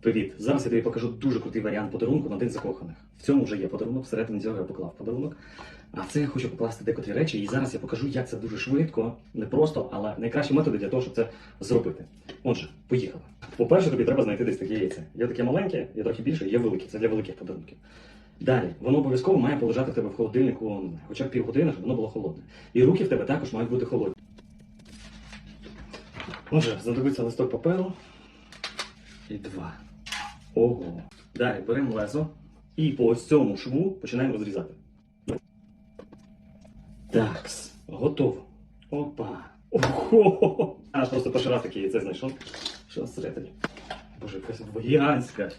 Привіт! Зараз я тобі покажу дуже крутий варіант подарунку на день закоханих. В цьому вже є подарунок, всередині цього я поклав подарунок. А це я хочу покласти декотрі речі, і зараз я покажу, як це дуже швидко, не просто, але найкращі методи для того, щоб це зробити. Отже, поїхали. По-перше, тобі треба знайти десь таке яйце. Є таке маленьке, є трохи більше, є велике. Це для великих подарунків. Далі, воно обов'язково має полежати в тебе в холодильнику хоча б півгодини, щоб воно було холодне. І руки в тебе також мають бути холодні. Отже, знадобиться листок паперу і два. Ого. Далі беремо лезо і по ось цьому шву починаємо розрізати. Такс, готово. Опа. Ого. А, просто перший раз таке яйце знайшов. Що всередині? Боже, якась гігантська.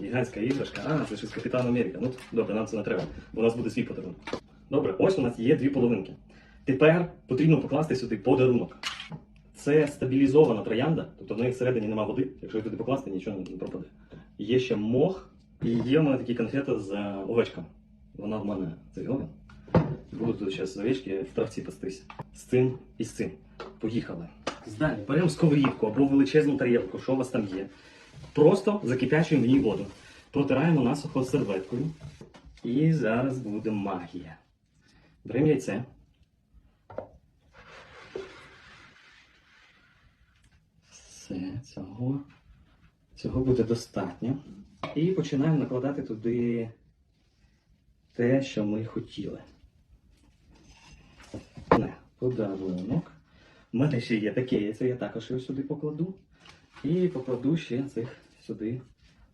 Гігантська іграшка. А, це щось Капітан Америка. Ну, добре, нам це не треба, бо у нас буде свій подарунок. Добре, ось у нас є дві половинки. Тепер потрібно покласти сюди подарунок. Це стабілізована троянда, тобто в неї всередині нема води. Якщо її туди покласти, нічого не пропаде. Є ще мох, і є в мене такі конфети з е, овечками. Вона в мене цей овен. Буду тут зараз овечки в травці пастись. З цим і з цим. Поїхали. Далі беремо сковорідку або величезну тарілку, що у вас там є. Просто закипячуємо в ній воду. Протираємо насухо серветкою. І зараз буде магія. Беремо яйце. Все, цього, цього буде достатньо. І починаємо накладати туди те, що ми хотіли. Не, подарунок. У мене ще є таке яйце, я також його сюди покладу. І покладу ще цих сюди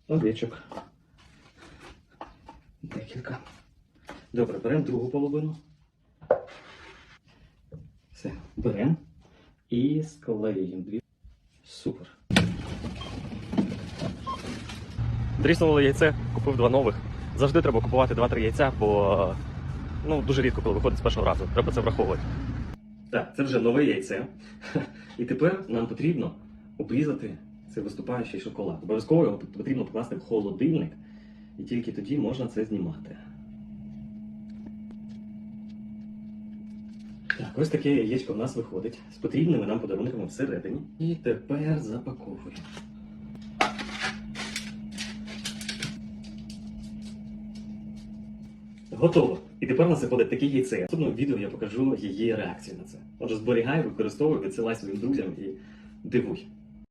овечок. Декілька. Добре, беремо другу половину. Все, беремо і склеюємо дві. Супер. Тріснуло яйце, купив два нових. Завжди треба купувати 2-3 яйця, бо ну, дуже рідко, коли виходить з першого разу. Треба це враховувати. Так, це вже нове яйце. І тепер нам потрібно обрізати цей виступаючий шоколад. Обов'язково його потрібно покласти в холодильник, і тільки тоді можна це знімати. Так, ось таке яєчко в нас виходить з потрібними нам подарунками всередині. І тепер запаковуємо. Готово. І тепер у нас виходить таке яйце. В наступному відео я покажу її реакцію на це. Отже, зберігай, використовуй, відсилай своїм друзям і дивуй.